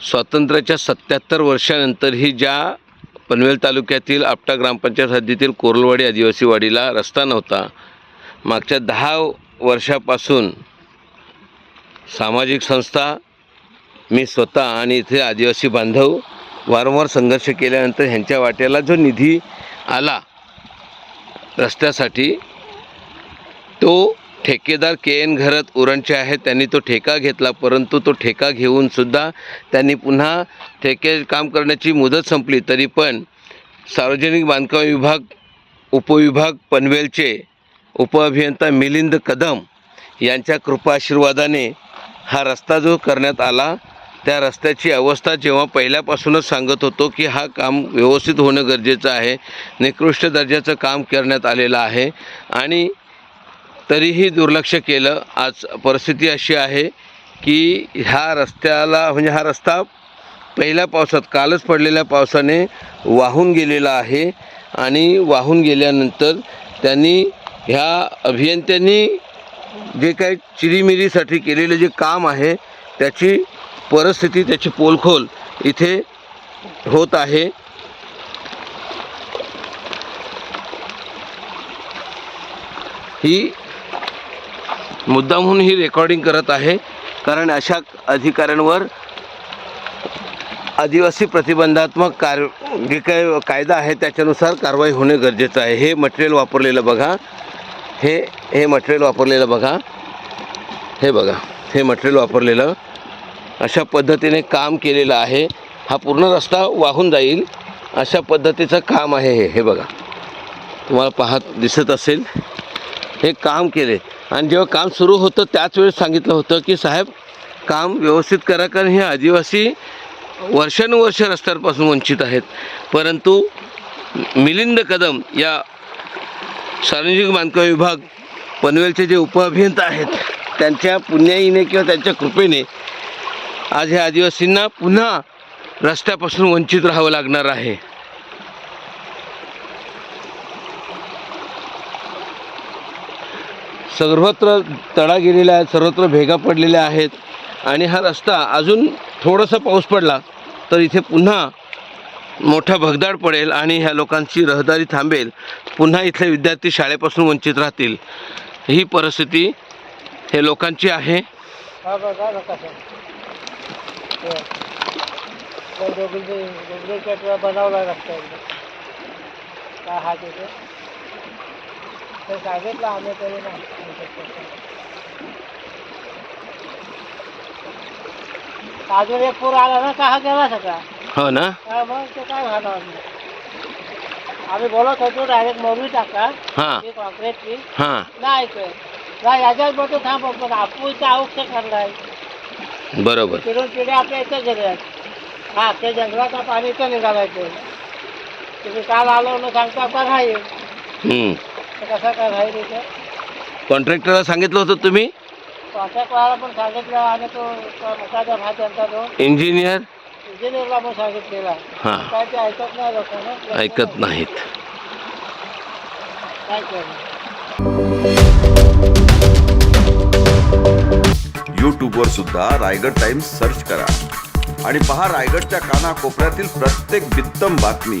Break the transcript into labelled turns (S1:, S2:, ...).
S1: स्वातंत्र्याच्या सत्याहत्तर वर्षानंतरही ज्या पनवेल तालुक्यातील आपटा ग्रामपंचायत हद्दीतील कोरलवाडी आदिवासी वाडीला रस्ता नव्हता मागच्या दहा वर्षापासून सामाजिक संस्था मी स्वतः आणि इथे आदिवासी बांधव वारंवार संघर्ष केल्यानंतर ह्यांच्या वाट्याला जो निधी आला रस्त्यासाठी तो ठेकेदार के एन घरत उरणचे आहेत त्यांनी तो ठेका घेतला परंतु तो ठेका घेऊन सुद्धा त्यांनी पुन्हा ठेके काम करण्याची मुदत संपली. तरी पण सार्वजनिक बांधकाम विभाग उपविभाग पनवेलचे उपअभियंता मिलिंद कदम यांच्या कृपाशीर्वादाने हा रस्ता जो करण्यात आला त्या रस्त्याची अवस्था जेव्हा पहिल्यापासूनच सांगत होतो की हा काम व्यवस्थित होणं गरजेचं आहे निकृष्ट दर्जाचं काम करण्यात आलेलं आहे आणि तरीही दुर्लक्ष केलं. आज परिस्थिती अशी आहे की ह्या रस्त्याला म्हणजे हा रस्ता पहिल्या पावसात कालच पडलेल्या पावसाने वाहून गेलेला आहे आणि वाहून गेल्यानंतर त्यांनी ह्या अभियंत्यांनी जे काही चिरीमिरीसाठी केलेलं जे काम आहे त्याची परिस्थिती त्याची पोलखोल इथे होत आहे. ही मुद्दामहून ही रेकॉर्डिंग करत आहे. कारण अशा अधिकाऱ्यांवर आदिवासी प्रतिबंधात्मक कार जे काय कायदा आहे त्याच्यानुसार कारवाई होणे गरजेचं आहे. हे मटेरियल वापरलेलं बघा. हे हे मटेरियल वापरलेलं बघा. हे बघा. हे मटेरियल वापरलेलं. अशा पद्धतीने काम केलेलं आहे. हा पूर्ण रस्ता वाहून जाईल. अशा पद्धतीचं काम आहे हे. हे बघा. तुम्हाला पाहत दिसत असेल. हे काम केले. आणि जेव्हा काम सुरू होतं त्याच वेळेस सांगितलं होतं की साहेब काम व्यवस्थित करा कारण हे आदिवासी वर्षानुवर्ष रस्त्यांपासून वंचित आहेत. परंतु मिलिंद कदम या सार्वजनिक बांधकाम विभाग पनवेलचे जे उपअभियंता आहेत त्यांच्या पुण्याईने किंवा त्यांच्या कृपेने आज ह्या आदिवासींना पुन्हा रस्त्यापासून वंचित राहावं लागणार आहे. सर्वत्र तडा गेलेला आहे सर्वत्र भेगा पडलेल्या आहेत. आणि हा रस्ता अजून थोडासा पाऊस पडला तर इथे पुन्हा मोठा भगदाड पडेल आणि ह्या लोकांची रहदारी थांबेल. पुन्हा इथले विद्यार्थी शाळेपासून वंचित राहतील. ही परिस्थिती हे लोकांची आहे.
S2: बनवला एकदम काय हा तिथे ते सांगितलं आम्ही तरी नाही. अजून एक पूर आला ना का गेला सगळा
S1: हो ना.
S2: हा मग ते काय झालं आम्ही? आम्ही बोलत होतो डायरेक्ट मोरवी टाका.
S1: हां.
S2: ती कॉन्क्रीटची
S1: हां.
S2: नाही ऐकलं नाही याच्याच बोलतो थांब पण आपूचा औक्ष करलाय
S1: बरोबर.
S2: पिढून पिढ्या आपल्या इथं गेले आहेत हा ते जंगलाचं पाणी इथं निघालायचं तुम्ही काल आलो न सांगता राहील
S1: हम्म.
S2: कसं काय
S1: कॉन्ट्रॅक्टरला सांगितलं होतं तुम्ही?
S2: पण सांगितलं आणि तो तो मुकाचा भात त्यांचा तो
S1: इंजिनियर?
S2: इंजिनियरला पण सांगितलेला.
S1: हां.
S2: काय ते ऐकत नाही लोकांना.
S1: ऐकत नाहीत.
S2: काय करणार
S3: यूट्यूबवर सुद्धा रायगड टाइम्स सर्च करा. आणि पहा रायगडच्या कानाकोपऱ्यातील प्रत्येक बित्तम बातमी.